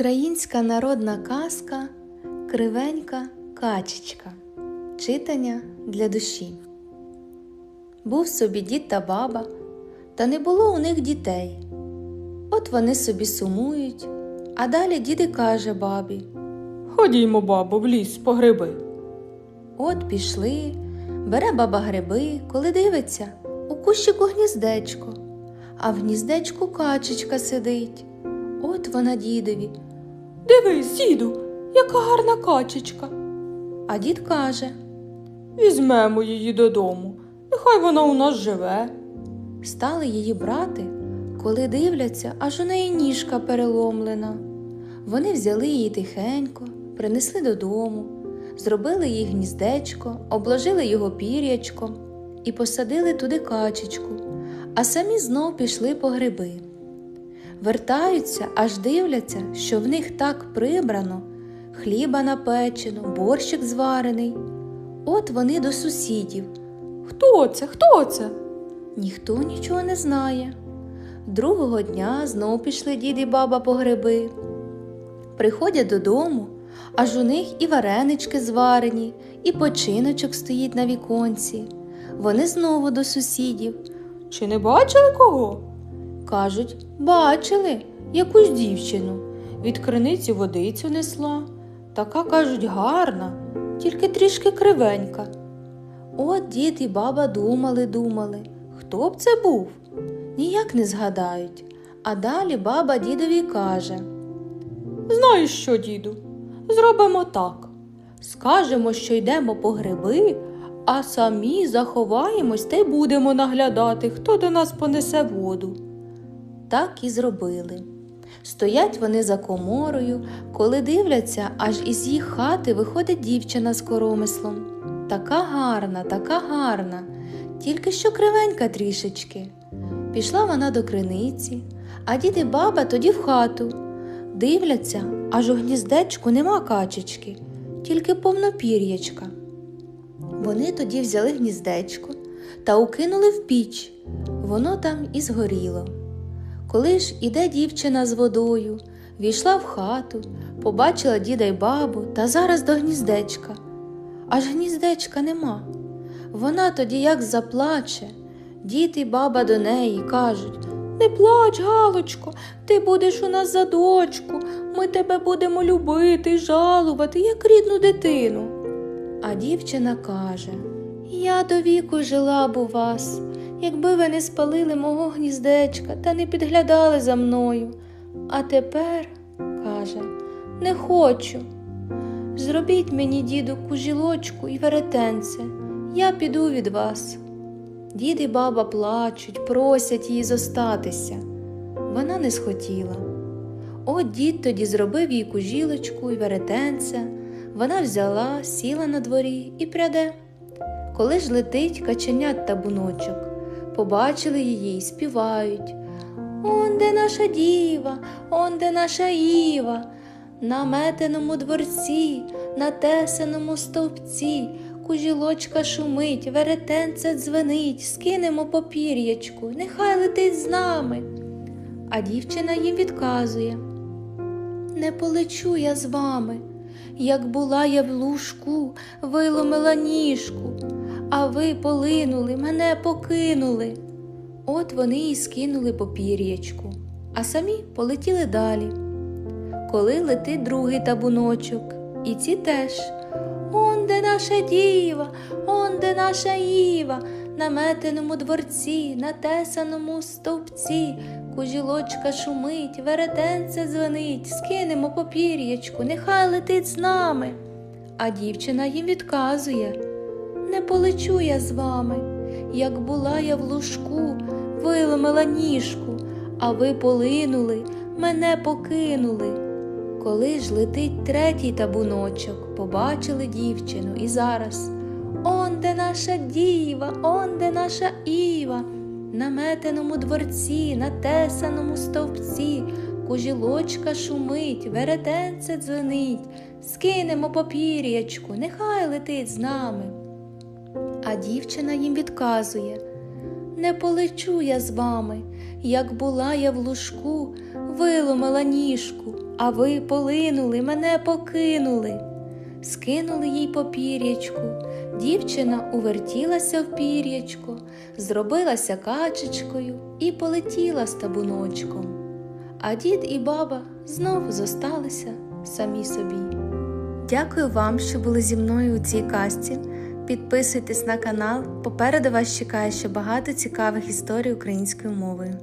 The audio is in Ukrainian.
Українська народна казка Кривенька качечка. Читання для душі. Був собі дід та баба, та не було у них дітей. От вони собі сумують, а далі дід і каже бабі. Ходімо, бабо, в ліс по гриби. От пішли, бере баба гриби, коли дивиться, у кущику гніздечко, а в гніздечку качечка сидить. От вона дідові, Дивись, діду, яка гарна качечка. а дід каже. Візьмемо її додому. Нехай вона у нас живе. Стали її брати, коли дивляться, аж у неї ніжка переломлена. Вони взяли її тихенько, принесли додому, зробили їй гніздечко, обложили його пір'ячком і посадили туди качечку, а самі знов пішли по гриби. Вертаються, аж дивляться, що в них так прибрано, хліба напечено, борщик зварений. От вони до сусідів. Хто це? Хто це? Ніхто нічого не знає. Другого дня знов пішли дід і баба по гриби. Приходять додому, аж у них і варенички зварені, і починочок стоїть на віконці. Вони знову до сусідів. Чи не бачили кого? Кажуть, бачили якусь дівчину. Від криниці водицю несла. Така, кажуть, гарна, тільки трішки кривенька. От дід і баба думали, думали, хто б це був? Ніяк не згадають. А далі баба дідові каже. Знаєш що, діду? Зробимо так. Скажемо, що йдемо по гриби, а самі заховаємось та й будемо наглядати, хто до нас понесе воду. Так і зробили. Стоять вони за коморою, коли дивляться, аж із їх хати виходить дівчина з коромислом. Така гарна, така гарна, тільки що кривенька трішечки. Пішла вона до криниці, а дід і баба тоді в хату. Дивляться, аж у гніздечку нема качечки, тільки повно пір'ячка. Вони тоді взяли гніздечко та укинули в піч. Воно там і згоріло. Коли ж іде дівчина з водою, війшла в хату, побачила діда й бабу та зараз до гніздечка. Аж гніздечка нема. Вона тоді як заплаче. Дід і баба до неї кажуть Не плач, Галочко, ти будеш у нас за дочку. Ми тебе будемо любити жалувати, як рідну дитину. А дівчина каже Я до віку жила б у вас, якби ви не спалили мого гніздечка та не підглядали за мною. А тепер, каже, не хочу. Зробіть мені, діду, кужілочку і веретенце, я піду від вас. Дід і баба плачуть, просять її зостатися. Вона не схотіла. От дід тоді зробив їй кужілочку і веретенце. Вона взяла, сіла на дворі і пряде. Коли ж летить каченят табуночок, побачили її й співають. Он де наша діва, он де наша Іва, на метеному дворці, на тесаному стовпці, кужілочка шумить, веретенце дзвенить, скинемо попір'ячку, нехай летить з нами. А дівчина їм відказує Не полечу я з вами. Як була я в лужку, виломила ніжку, а ви полинули, мене покинули. От вони і скинули попір'ячку, а самі полетіли далі. Коли летить другий табуночок, і ці теж. Он де наша діва, он де наша Іва, на метеному дворці, на тесаному стовпці, кужілочка шумить, веретенце дзвонить, скинемо попір'ячку, нехай летить з нами. А дівчина їм відказує Полечу я з вами, як була я в лужку, виломила ніжку, а ви полинули, мене покинули. Коли ж летить третій табуночок, побачили дівчину і зараз. Он де наша діва, он де наша Іва, на метеному дворці, на тесаному стовпці, кужілочка шумить, веретенце дзвенить, скинемо попір'ячку, нехай летить з нами. А дівчина їм відказує Не полечу я з вами, як була я в лужку, виломила ніжку, а ви полинули, мене покинули. Скинули їй по пір'ячку. Дівчина увертілася в пір'ячко, зробилася качечкою і полетіла з табуночком. А дід і баба знов зосталися самі собі. Дякую вам, що були зі мною у цій казці. Підписуйтесь на канал. Попереду вас чекає ще багато цікавих історій українською мовою.